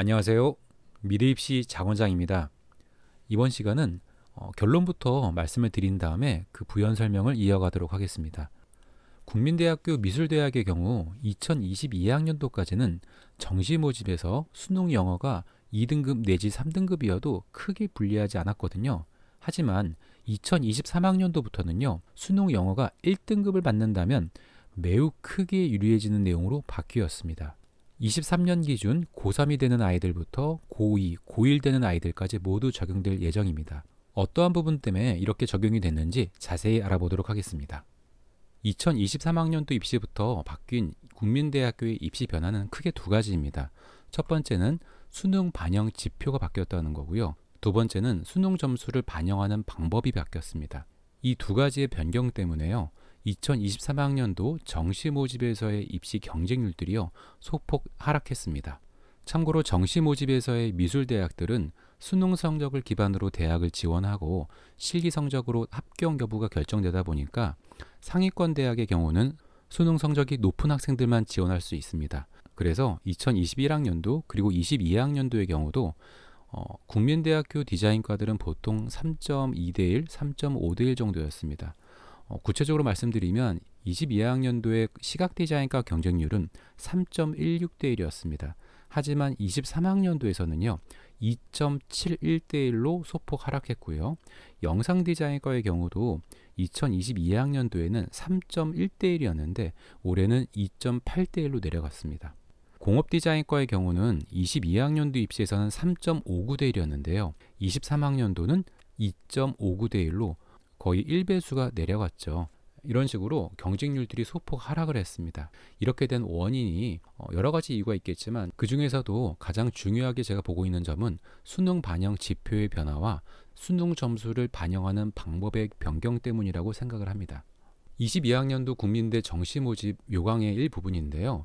안녕하세요. 미래입시 장원장입니다. 이번 시간은 어, 결론부터 말씀을 드린 다음에 그 부연 설명을 이어가도록 하겠습니다. 국민대학교 미술대학의 경우 2022학년도까지는 정시 모집에서 수능 영어가 2등급 내지 3등급이어도 크게 불리하지 않았거든요. 하지만 2023학년도부터는요, 수능 영어가 1등급을 받는다면 매우 크게 유리해지는 내용으로 바뀌었습니다. 23년 기준 고3이 되는 아이들부터 고2, 고1 되는 아이들까지 모두 적용될 예정입니다. 어떠한 부분 때문에 이렇게 적용이 됐는지 자세히 알아보도록 하겠습니다. 2023학년도 입시부터 바뀐 국민대학교의 입시 변화는 크게 두 가지입니다. 첫 번째는 수능 반영 지표가 바뀌었다는 거고요. 두 번째는 수능 점수를 반영하는 방법이 바뀌었습니다. 이 두 가지의 변경 때문에요. 2023학년도 정시 모집에서의 입시 경쟁률들이요 소폭 하락했습니다. 참고로 정시 모집에서의 미술 대학들은 수능 성적을 기반으로 대학을 지원하고 실기 성적으로 합격 여부가 결정되다 보니까 상위권 대학의 경우는 수능 성적이 높은 학생들만 지원할 수 있습니다. 그래서 2021학년도 그리고 22학년도의 경우도 어, 국민대학교 디자인과들은 보통 3.2대 1, 3.5대 1 정도였습니다. 어, 구체적으로 말씀드리면 22학년도의 시각 디자인과 경쟁률은 3.16대 1이었습니다. 하지만 23학년도에서는요. 2.71대 1로 소폭 하락했고요. 영상 디자인과의 경우도 2022학년도에는 3.1대 1이었는데 올해는 2.8대 1로 내려갔습니다. 공업 디자인과의 경우는 22학년도 입시에서는 3.59대 1이었는데요. 23학년도는 2.59대 1로 거의 1배수가 내려갔죠. 이런 식으로 경쟁률들이 소폭 하락을 했습니다. 이렇게 된 원인이 어, 여러 가지 이유가 있겠지만 그 중에서도 가장 중요하게 제가 보고 있는 점은 수능 반영 지표의 변화와 수능 점수를 반영하는 방법의 변경 때문이라고 생각을 합니다. 22학년도 국민대 정시 모집 요강의 일부분인데요.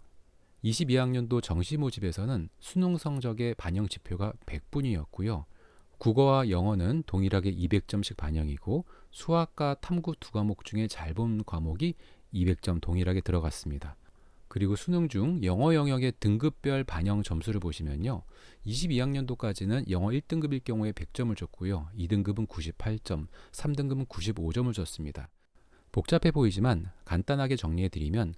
22학년도 정시 모집에서는 수능 성적의 반영 지표가 100분이었고요. 국어와 영어는 동일하게 200점씩 반영이고 수학과 탐구 두 과목 중에 잘 본 과목이 200점 동일하게 들어갔습니다. 그리고 수능 중 영어 영역의 등급별 반영 점수를 보시면요. 22학년도까지는 영어 1등급일 경우에 100점을 줬고요. 2등급은 98점, 3등급은 95점을 줬습니다. 복잡해 보이지만 간단하게 정리해 드리면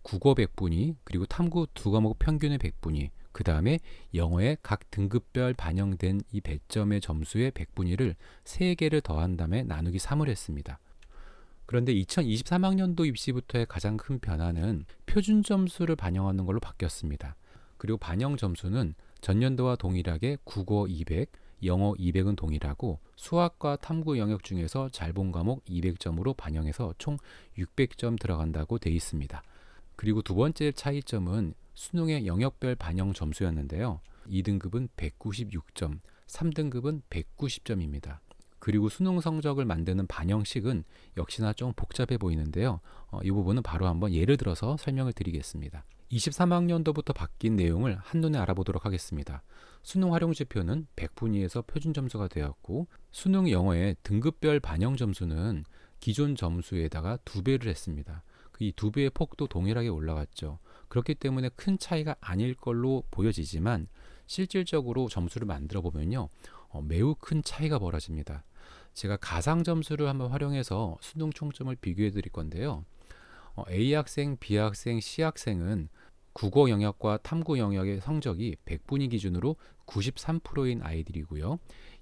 국어 100분위 그리고 탐구 두 과목 평균의 100분위 그 다음에 영어의 각 등급별 반영된 이 배점의 점수의 100분위를 3개를 더한 다음에 나누기 3을 했습니다. 그런데 2023학년도 입시부터의 가장 큰 변화는 표준 점수를 반영하는 걸로 바뀌었습니다. 그리고 반영 점수는 전년도와 동일하게 국어 200, 영어 200은 동일하고 수학과 탐구 영역 중에서 잘 본 과목 200점으로 반영해서 총 600점 들어간다고 돼 있습니다. 그리고 두 번째 차이점은 수능의 영역별 반영 점수였는데요. 2등급은 196점, 3등급은 190점입니다. 그리고 수능 성적을 만드는 반영식은 역시나 좀 복잡해 보이는데요. 어, 이 부분은 바로 한번 예를 들어서 설명을 드리겠습니다. 23학년도부터 바뀐 내용을 한눈에 알아보도록 하겠습니다. 수능 활용 지표는 100분위에서 표준 점수가 되었고 수능 영어의 등급별 반영 점수는 기존 점수에다가 두 배를 했습니다. 이두 배의 폭도 동일하게 올라갔죠. 그렇기 때문에 큰 차이가 아닐 걸로 보여지지만 실질적으로 점수를 만들어 보면요. 어, 매우 큰 차이가 벌어집니다. 제가 가상 점수를 한번 활용해서 수능 총점을 비교해 드릴 건데요. 어, A 학생, B 학생, C 학생은 국어 영역과 탐구 영역의 성적이 100분위 기준으로 93%인 아이들이고요.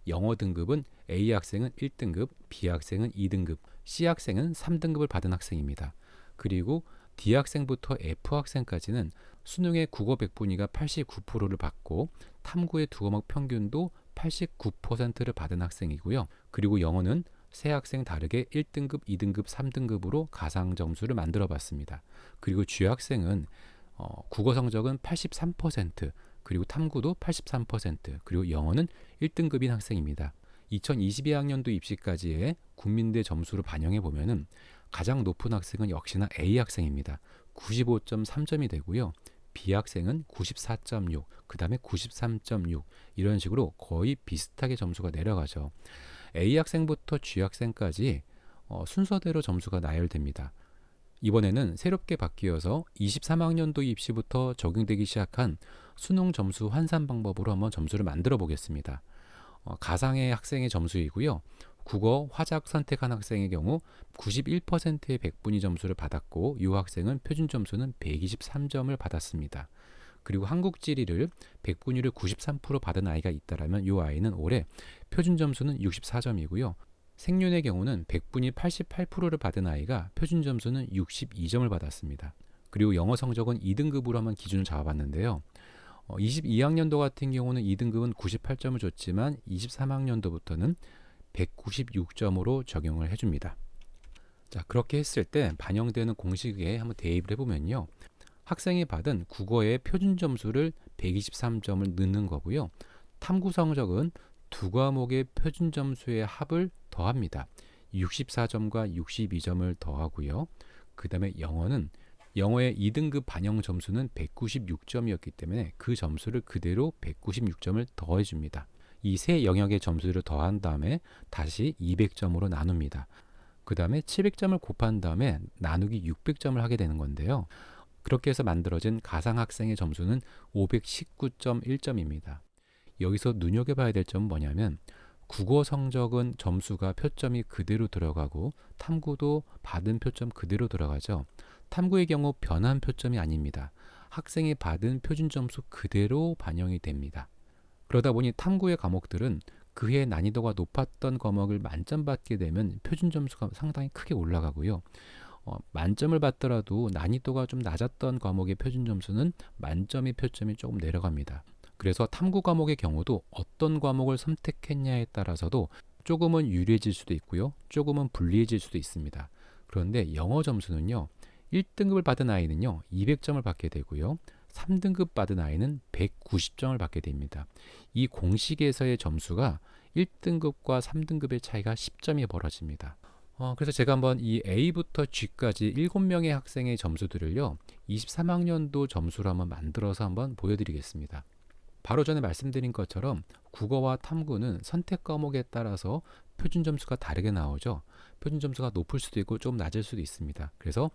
영어 등급은 A 학생은 1등급, B 학생은 2등급, C 학생은 3등급을 받은 학생입니다. 그리고 D 학생부터 F 학생까지는 수능의 국어 100분위가 89%를 받고 탐구의 두 과목 평균도 89%를 받은 학생이고요. 그리고 영어는 세 학생 다르게 1등급, 2등급, 3등급으로 가상 점수를 만들어 봤습니다. 그리고 G 학생은 어, 국어 성적은 83%, 그리고 탐구도 83%, 그리고 영어는 1등급인 학생입니다. 2022학년도 입시까지의 국민대 점수를 반영해 보면은 가장 높은 학생은 역시나 A 학생입니다. 95.3점이 되고요. B 학생은 94.6, 그 다음에 93.6 이런 식으로 거의 비슷하게 점수가 내려가죠. A 학생부터 G 학생까지 어, 순서대로 점수가 나열됩니다. 이번에는 새롭게 바뀌어서 23학년도 입시부터 적용되기 시작한 수능 점수 환산 방법으로 한번 점수를 만들어 보겠습니다. 어, 가상의 학생의 점수이고요. 국어 화작 선택한 학생의 경우 91%의 100분위 점수를 받았고 이 학생은 표준 점수는 123점을 받았습니다. 그리고 한국 지리를 100분위를 93% 받은 아이가 있다라면 이 아이는 올해 표준 점수는 64점이고요. 생륜의 경우는 100분위 88%를 받은 아이가 표준 점수는 62점을 받았습니다. 그리고 영어 성적은 2등급으로 한번 기준을 잡아봤는데요. 어, 22학년도 같은 경우는 2등급은 98점을 줬지만 23학년도부터는 196점으로 적용을 해줍니다. 자, 그렇게 했을 때 반영되는 공식에 한번 대입을 해보면요. 학생이 받은 국어의 표준 점수를 123점을 넣는 거고요. 탐구 성적은 두 과목의 표준 점수의 합을 더합니다. 64점과 62점을 더하고요. 그 다음에 영어는 영어의 2등급 반영 점수는 196점이었기 때문에 그 점수를 그대로 196점을 더해줍니다. 이 세 영역의 점수를 더한 다음에 다시 200점으로 나눕니다. 그 다음에 700점을 곱한 다음에 나누기 600점을 하게 되는 건데요. 그렇게 해서 만들어진 가상학생의 점수는 519.1점입니다. 여기서 눈여겨봐야 될 점은 뭐냐면 국어 성적은 점수가 표점이 그대로 들어가고 탐구도 받은 표점 그대로 들어가죠. 탐구의 경우 변한 표점이 아닙니다. 학생이 받은 표준 점수 그대로 반영이 됩니다. 그러다 보니 탐구의 과목들은 그해 난이도가 높았던 과목을 만점 받게 되면 표준 점수가 상당히 크게 올라가고요. 어, 만점을 받더라도 난이도가 좀 낮았던 과목의 표준 점수는 만점의 표점이 조금 내려갑니다. 그래서 탐구 과목의 경우도 어떤 과목을 선택했냐에 따라서도 조금은 유리해질 수도 있고요. 조금은 불리해질 수도 있습니다. 그런데 영어 점수는요. 1등급을 받은 아이는요. 200점을 받게 되고요. 3등급 받은 아이는 190점을 받게 됩니다. 이 공식에서의 점수가 1등급과 3등급의 차이가 10점이 벌어집니다. 어, 그래서 제가 한번 이 A부터 G까지 7명의 학생의 점수들을요. 23학년도 점수로 한번 만들어서 한번 보여드리겠습니다. 바로 전에 말씀드린 것처럼 국어와 탐구는 선택 과목에 따라서 표준 점수가 다르게 나오죠. 표준 점수가 높을 수도 있고 좀 낮을 수도 있습니다. 그래서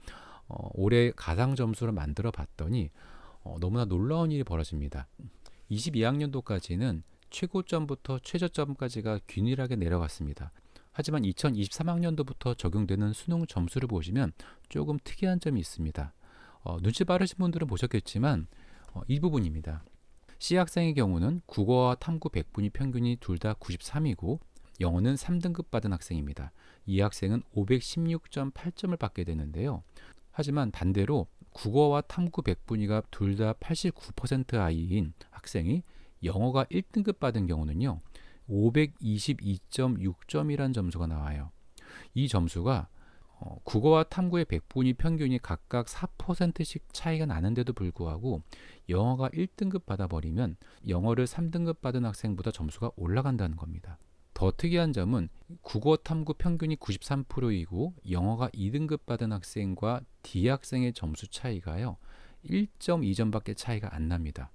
어, 올해 가상 점수를 만들어 봤더니 어, 너무나 놀라운 일이 벌어집니다. 22학년도까지는 최고점부터 최저점까지가 균일하게 내려갔습니다. 하지만 2023학년도부터 적용되는 수능 점수를 보시면 조금 특이한 점이 있습니다. 어, 눈치 빠르신 분들은 보셨겠지만 어, 이 부분입니다. C 학생의 경우는 국어와 탐구 100분위 평균이 둘 다 93이고 영어는 3등급 받은 학생입니다. 이 학생은 516.8점을 받게 되는데요. 하지만 반대로 국어와 탐구 100분위가 둘 다 89% 아이인 학생이 영어가 1등급 받은 경우는요. 522.6점이란 점수가 나와요. 이 점수가 어, 국어와 탐구의 100분위 평균이 각각 4%씩 차이가 나는데도 불구하고 영어가 1등급 받아버리면 영어를 3등급 받은 학생보다 점수가 올라간다는 겁니다. 더 특이한 점은 국어 탐구 평균이 93%이고 영어가 2등급 받은 학생과 D 학생의 점수 차이가요. 1.2점밖에 차이가 안 납니다.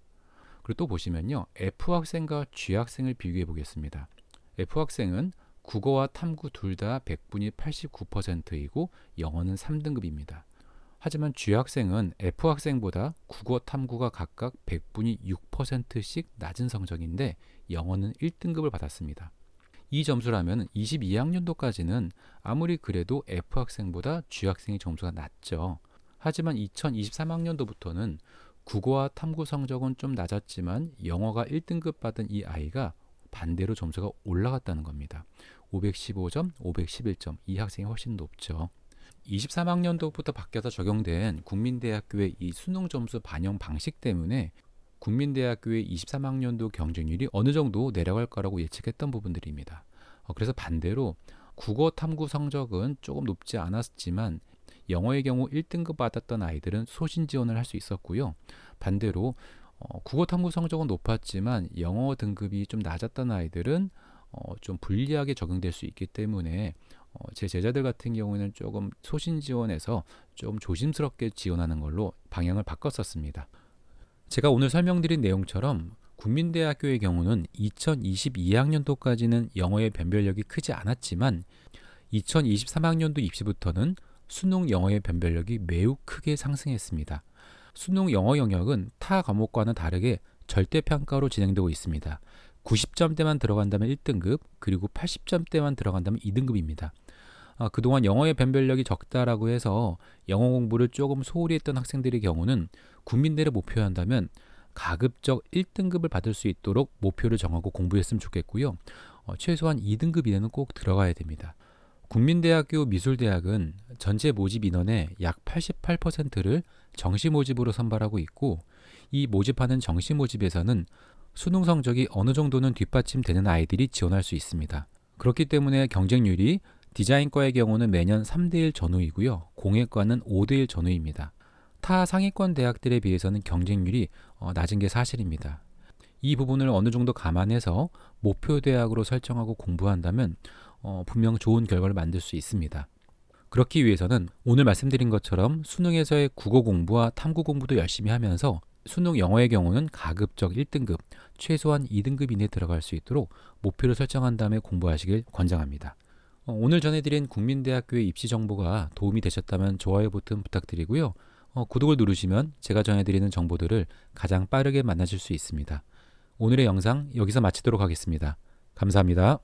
그리고 또 보시면요. F 학생과 G 학생을 비교해 보겠습니다. F 학생은 국어와 탐구 둘 다 100분이 89%이고 영어는 3등급입니다. 하지만 G 학생은 F 학생보다 국어 탐구가 각각 100분이 6%씩 낮은 성적인데 영어는 1등급을 받았습니다. 이 점수라면 22학년도까지는 아무리 그래도 F 학생보다 G 학생의 점수가 낮죠. 하지만 2023학년도부터는 국어와 탐구 성적은 좀 낮았지만 영어가 1등급 받은 이 아이가 반대로 점수가 올라갔다는 겁니다. 515점, 511점. 이 학생이 훨씬 높죠. 23학년도부터 바뀌어서 적용된 국민대학교의 이 수능 점수 반영 방식 때문에 국민대학교의 23학년도 경쟁률이 어느 정도 내려갈 거라고 예측했던 부분들입니다. 어, 그래서 반대로 국어 탐구 성적은 조금 높지 않았지만 영어의 경우 1등급 받았던 아이들은 소신 지원을 할 수 있었고요. 반대로 어, 국어 탐구 성적은 높았지만 영어 등급이 좀 낮았던 아이들은 어, 좀 불리하게 적용될 수 있기 때문에 어, 제 제자들 같은 경우에는 조금 소신 지원해서 좀 조심스럽게 지원하는 걸로 방향을 바꿨었습니다. 제가 오늘 설명드린 내용처럼 국민대학교의 경우는 2022학년도까지는 영어의 변별력이 크지 않았지만 2023학년도 입시부터는 수능 영어의 변별력이 매우 크게 상승했습니다. 수능 영어 영역은 타 과목과는 다르게 절대평가로 진행되고 있습니다. 90점대만 들어간다면 1등급, 그리고 80점대만 들어간다면 2등급입니다. 아, 그동안 영어의 변별력이 적다라고 해서 영어 공부를 조금 소홀히 했던 학생들의 경우는 국민대를 목표로 한다면 가급적 1등급을 받을 수 있도록 목표를 정하고 공부했으면 좋겠고요. 어, 최소한 2등급 이내는 꼭 들어가야 됩니다. 국민대학교 미술대학은 전체 모집 인원의 약 88%를 정시 모집으로 선발하고 있고 이 모집하는 정시 모집에서는 수능 성적이 어느 정도는 뒷받침되는 아이들이 지원할 수 있습니다. 그렇기 때문에 경쟁률이 디자인과의 경우는 매년 3대1 전후이고요. 공예과는 5대1 전후입니다. 타 상위권 대학들에 비해서는 경쟁률이 어, 낮은 게 사실입니다. 이 부분을 어느 정도 감안해서 목표 대학으로 설정하고 공부한다면 어, 분명 좋은 결과를 만들 수 있습니다. 그렇기 위해서는 오늘 말씀드린 것처럼 수능에서의 국어 공부와 탐구 공부도 열심히 하면서 수능 영어의 경우는 가급적 1등급, 최소한 2등급 이내에 들어갈 수 있도록 목표를 설정한 다음에 공부하시길 권장합니다. 어, 오늘 전해드린 국민대학교의 입시 정보가 도움이 되셨다면 좋아요 버튼 부탁드리고요. 어, 구독을 누르시면 제가 전해드리는 정보들을 가장 빠르게 만나실 수 있습니다. 오늘의 영상 여기서 마치도록 하겠습니다. 감사합니다.